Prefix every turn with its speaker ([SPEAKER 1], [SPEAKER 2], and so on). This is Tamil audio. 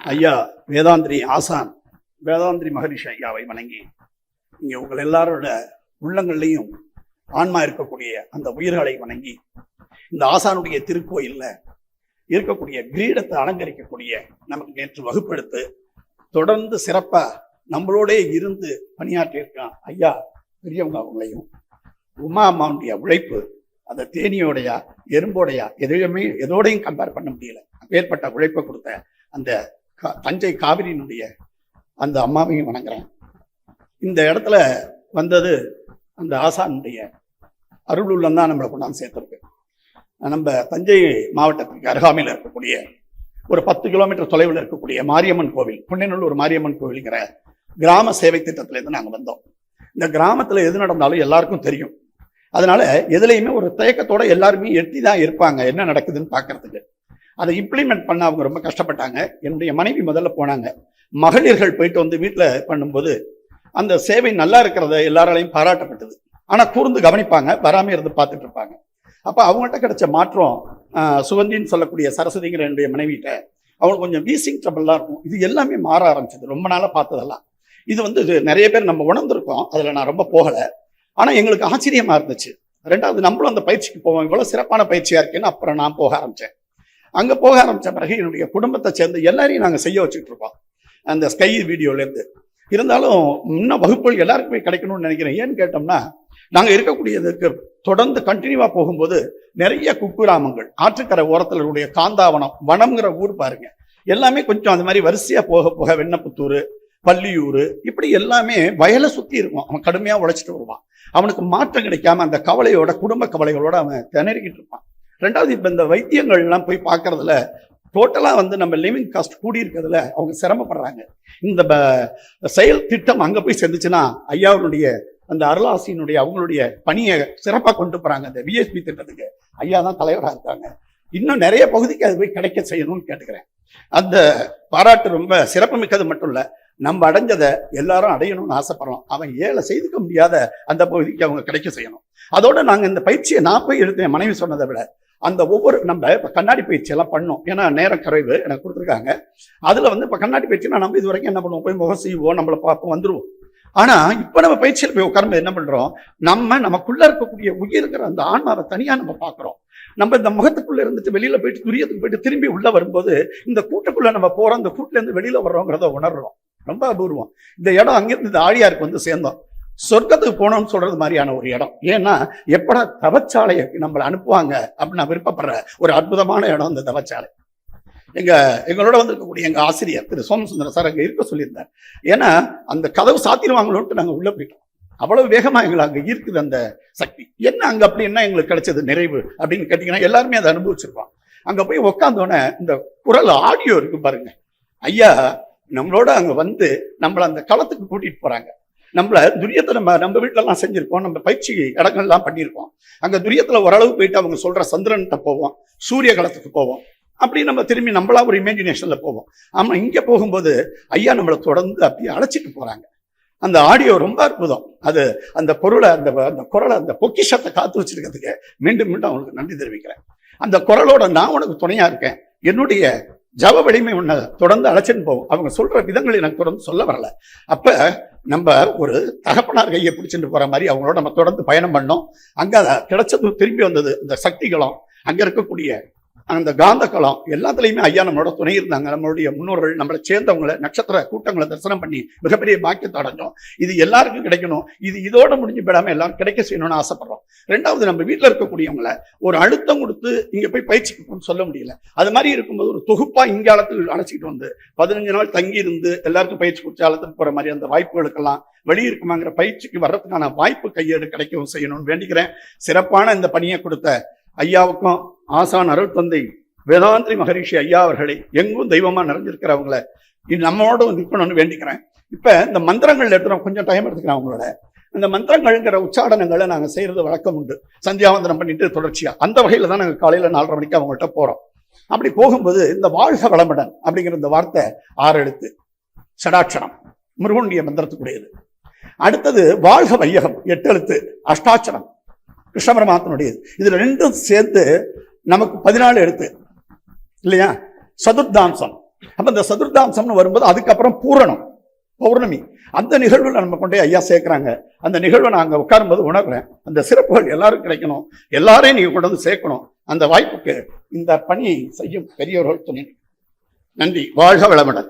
[SPEAKER 1] ஐயா வேதாந்திரி ஆசான் வேதாந்திரி மகரிஷி ஐயாவை வணங்கி இங்கே உங்கள் எல்லாரோட உள்ளங்கள்லையும் ஆன்மா இருக்கக்கூடிய அந்த உயிர்களை வணங்கி இந்த ஆசானுடைய திருக்கோயில்ல இருக்கக்கூடிய கிரீடத்தை அலங்கரிக்கக்கூடிய நமக்கு நேற்று வகுப்பெடுத்து தொடர்ந்து சிறப்பாக நம்மளோடே இருந்து பணியாற்றியிருக்கான் ஐயா பெரியவங்க அவங்களையும். உமா அம்மாவுடைய உழைப்பு அந்த தேனியோடையா எறும்போடையா எதையுமே எதோடையும் கம்பேர் பண்ண முடியல. அப்பேற்பட்ட உழைப்பை கொடுத்த அந்த தஞ்சை காவிரியினுடைய அந்த அம்மாவையும் வணங்குறேன். இந்த இடத்துல வந்தது அந்த ஆசானுடைய அருளுள்ளம் தான் நம்மளை கொண்டாந்து சேர்த்திருக்கு. நம்ம தஞ்சை மாவட்டத்துக்கு அருகாமையில் இருக்கக்கூடிய ஒரு பத்து கிலோமீட்டர் தொலைவில் இருக்கக்கூடிய மாரியம்மன் கோவில் புண்ணியநல்லூர் மாரியம்மன் கோவில்ங்கிற கிராம சேவை திட்டத்திலேருந்து நாங்கள் வந்தோம். இந்த கிராமத்தில் எது நடந்தாலும் எல்லாருக்கும் தெரியும். அதனால எதுலையுமே ஒரு தயக்கத்தோட எல்லாருமே எட்டி தான் இருப்பாங்க என்ன நடக்குதுன்னு பார்க்கறதுக்கு. அதை இம்ப்ளிமெண்ட் பண்ண அவங்க ரொம்ப கஷ்டப்பட்டாங்க. என்னுடைய மனைவி முதல்ல போனாங்க. மகளிர்கள் போயிட்டு வந்து வீட்டில் பண்ணும்போது அந்த சேவை நல்லா இருக்கிறத எல்லாராலையும் பாராட்டப்பட்டது. ஆனால் கூர்ந்து கவனிப்பாங்க வராமல் இருந்து பார்த்துட்டு இருப்பாங்க. அப்போ அவங்கள்ட்ட கிடைச்ச மாற்றம் சுகந்தின்னு சொல்லக்கூடிய சரஸ்வதிங்கிற என்னுடைய மனைவிட்ட அவங்களுக்கு கொஞ்சம் வீசிங் ட்ரபிள்லாம் இருக்கும். இது எல்லாமே மாற ஆரம்பிச்சது. ரொம்ப நாளாக பார்த்ததெல்லாம். இது வந்து இது நிறைய பேர் நம்ம உணர்ந்திருக்கோம். அதில் நான் ரொம்ப போகலை. ஆனால் எங்களுக்கு ஆச்சரியமா இருந்துச்சு. ரெண்டாவது நம்மளும் அந்த பயிற்சிக்கு போவோம். இவ்வளோ சிறப்பான பயிற்சியா இருக்குன்னு அப்புறம் நான் போக ஆரம்பிச்சேன். அங்க போக ஆரம்பிச்ச பிறகு என்னுடைய குடும்பத்தை சேர்ந்து எல்லாரையும் நாங்க செய்ய வச்சுட்டு இருக்கோம். அந்த ஸ்கை வீடியோல இருந்து இருந்தாலும் இன்னும் வகுப்புகள் எல்லாருக்குமே கிடைக்கணும்னு நினைக்கிறேன். ஏன்னு கேட்டோம்னா நாங்க இருக்கக்கூடியதுக்கு தொடர்ந்து கண்டினியூவா போகும்போது நிறைய குக்கிராமங்கள் ஆற்றுக்கரை ஓரத்தில் உடைய காந்தாவனம் வனம்ங்கிற ஊர் பாருங்க. எல்லாமே கொஞ்சம் அந்த மாதிரி வரிசையா போக போக வெண்ணப்புத்தூர் பள்ளியூர் இப்படி எல்லாமே வயலை சுத்தி இருக்கும். அவன் கடுமையா உழைச்சிட்டு வருவான். அவனுக்கு மாற்றம் கிடைக்காம அந்த கவலையோட குடும்ப கவலைகளோட அவன் திணறிக்கிட்டு இருப்பான். ரெண்டாவது இப்போ இந்த வைத்தியங்கள் எல்லாம் போய் பார்க்கறதுல டோட்டலா வந்து நம்ம லிவிங் காஸ்ட் கூடி இருக்கிறதுல அவங்க சிரமப்படுறாங்க. இந்த செயல் திட்டம் அங்க போய் சேர்ந்துச்சுன்னா ஐயாவுடைய அந்த அருளாசியினுடைய அவங்களுடைய பணியை சிறப்பா கொண்டு போறாங்க. அந்த விஎஸ்பி திட்டத்துக்கு ஐயா தான் தலைவராக இருக்காங்க. இன்னும் நிறைய பகுதிக்கு அது போய் கிடைக்க செய்யணும்னு கேட்டுக்கிறேன். அந்த பாராட்டு ரொம்ப சிறப்புமிக்கது மட்டும் இல்ல நம்ம அடைஞ்சதை எல்லாரும் அடையணும்னு ஆசைப்படுறோம். அவன் ஏழை செய்துக்க முடியாத அந்த பகுதிக்கு அவங்க கிடைக்க செய்யணும். அதோட நாங்க இந்த பயிற்சியை நான் போய் எடுத்தேன் என் மனைவி சொன்னதை விட. அந்த ஒவ்வொரு நம்ம இப்போ கண்ணாடி பயிற்சி எல்லாம் பண்ணோம். ஏன்னா நேரம் குறைவு எனக்கு கொடுத்துருக்காங்க. அதில் வந்து இப்போ கண்ணாடி பயிற்சினா நம்ம இது வரைக்கும் என்ன பண்ணுவோம்? போய் முகம் செய்வோம் நம்மளை பார்ப்போம் வந்துருவோம். ஆனால் இப்போ நம்ம பயிற்சியில் போய் உட்கார்ந்து என்ன பண்ணுறோம் நம்ம நமக்குள்ளே இருக்கக்கூடிய உயிருங்கிற அந்த ஆன்மாவை தனியாக நம்ம பார்க்குறோம். நம்ம இந்த முகத்துக்குள்ளே இருந்துட்டு வெளியில் போயிட்டு துரியத்துக்கு போயிட்டு திரும்பி உள்ளே வரும்போது இந்த கூட்டுக்குள்ளே நம்ம போகிறோம் அந்த கூட்டிலேருந்து வெளியில் வர்றோங்கிறத உணர்றோம். ரொம்ப அபூர்வம். இந்த இடம் அங்கேருந்து இந்த ஆழியாருக்கு வந்து சேர்ந்தோம். சொர்க்கத்துக்கு போனோம்னு சொல்றது மாதிரியான ஒரு இடம். ஏன்னா எப்படா தவச்சாலையை நம்மளை அனுப்புவாங்க அப்படின்னு நான் விருப்பப்படுற ஒரு அற்புதமான இடம் இந்த தவச்சாலை. எங்க எங்களோட வந்திருக்கக்கூடிய எங்க ஆசிரியர் திரு சோமசுந்தர சார் அங்கே இருக்க சொல்லியிருந்தார். ஏன்னா அந்த கதவு சாத்திடுவாங்களோன்ட்டு நாங்க உள்ள போயிட்டோம். அவ்வளவு வேகமா எங்களை அங்க இருக்குது அந்த சக்தி. என்ன அங்க அப்படி என்ன எங்களுக்கு கிடைச்சது நிறைவு அப்படின்னு கேட்டீங்கன்னா எல்லாருமே அதை அனுபவிச்சிருப்பான் அங்க போய் உட்காந்தோடனே இந்த குரல் ஆடியோ இருக்கு பாருங்க. ஐயா நம்மளோட அங்க வந்து நம்மள அந்த களத்துக்கு கூட்டிட்டு போறாங்க. நம்மள துரியத்தை நம்ம நம்ம வீட்டிலலாம் செஞ்சுருக்கோம். நம்ம பயிற்சி இடங்கள்லாம் பண்ணியிருக்கோம். அங்கே துரியத்தில் ஓரளவு போயிட்டு அவங்க சொல்கிற சந்திரன்கிட்ட போவோம். சூரிய கலத்துக்கு போவோம். அப்படி நம்ம திரும்பி நம்மளா ஒரு இமேஜினேஷனில் போவோம். ஆமாம் இங்கே போகும்போது ஐயா நம்மளை தொடர்ந்து அப்படியே அழைச்சிட்டு போறாங்க. அந்த ஆடியோ ரொம்ப அற்புதம். அது அந்த பொருளை அந்த அந்த குரலை அந்த பொக்கிஷத்தை காத்து வச்சிருக்கிறதுக்கு மீண்டும் மீண்டும் அவங்களுக்கு நன்றி தெரிவிக்கிறேன். அந்த குரலோட நான் உனக்கு துணையாக இருக்கேன். என்னுடைய ஜப வலிமை உன்னை தொடர்ந்து அழைச்சின்னு போவோம் அவங்க சொல்ற விதங்கள் எனக்கு தொடர்ந்து சொல்ல வரல. அப்போ நம்ம ஒரு தகப்பனார் கையை பிடிச்சிட்டு போற மாதிரி அவங்களோட நம்ம தொடர்ந்து பயணம் பண்ணோம். அங்க கிடைச்சது திரும்பி வந்தது இந்த சக்திகளும் அங்க இருக்கக்கூடிய அந்த காந்த களம் எல்லாத்துலேயுமே ஐயா நம்மளோட துணை இருந்தாங்க. நம்மளுடைய முன்னோர்கள் நம்மளை சேர்ந்தவங்களை நட்சத்திர கூட்டங்களை தரிசனம் பண்ணி மிகப்பெரிய பாக்கியத்தை அடைஞ்சோம். இது எல்லாருக்கும் கிடைக்கணும். இது இதோட முடிஞ்சு போயிடாமல் எல்லாம் கிடைக்க செய்யணும்னு ஆசைப்படுறோம். ரெண்டாவது நம்ம வீட்டில் இருக்கக்கூடியவங்களை ஒரு அழுத்தம் கொடுத்து இங்கே போய் பயிற்சிக்கு சொல்ல முடியல. அது மாதிரி இருக்கும்போது ஒரு தொகுப்பாக இங்காலத்தில் அழைச்சிட்டு வந்து பதினஞ்சு நாள் தங்கி இருந்து எல்லாருக்கும் பயிற்சி கொடுத்து அழைத்துட்டு போகிற மாதிரி அந்த வாய்ப்புகளுக்கெல்லாம் வெளியிருக்குமாங்கிற பயிற்சிக்கு வர்றதுக்கான வாய்ப்பு கையேடு கிடைக்கவும் செய்யணும்னு வேண்டிக்கிறேன். சிறப்பான இந்த பணியை கொடுத்த ஐயாவுக்கும் ஆசான் அருள் தந்தை வேதாந்திரி மகரிஷி ஐயா அவர்களை எங்கும் தெய்வமா நிறைஞ்சிருக்கிறவங்கள இது நம்மளோட வந்து வேண்டிக்கிறேன். இப்ப இந்த மந்திரங்கள் எடுத்துகிறோம் கொஞ்சம் டைம் எடுத்துக்கிறேன் அவங்களோட. இந்த மந்திரங்கள்ங்கிற உச்சாடனங்களை நாங்க செய்யறது வழக்கம் உண்டு. சந்தியாவந்தனம் பண்ணிட்டு தொடர்ச்சியா. அந்த வகையில் தான் நாங்க காலையில நாலரை மணிக்கு அவங்கள்ட்ட போறோம். அப்படி போகும்போது இந்த வாழ்க வளமுடன் அப்படிங்கிற இந்த வார்த்தை ஆறு எழுத்து. சடாட்சரம். முருகனுடைய மந்திரத்துக்குடையது. அடுத்தது வாழ்க வையகம். எட்டு எழுத்து. அஷ்டாட்சரம். கிருஷ்ண பரமாத்மனுடையது. இதுல ரெண்டும் சேர்த்து நமக்கு பதினாலு எழுத்து. இல்லையா? சதுர்தாம்சம். அப்ப இந்த சதுர்தாம்சம்னு வரும்போது அதுக்கப்புறம் பூரணம். பௌர்ணமி. அந்த நிகழ்வுல நம்ம கொண்டே ஐயா சேர்க்குறாங்க. அந்த நிகழ்வை நான் அங்க உட்காரும்போது உணர்றேன். அந்த சிறப்புகள் எல்லாரும் கிடைக்கணும். எல்லாரையும் நீங்கள் கொண்டு வந்து சேர்க்கணும். அந்த வாய்ப்புக்கு இந்த பணியை செய்யும் பெரியவர்கள் துணை. நன்றி. வாழ்க வளமுடன்.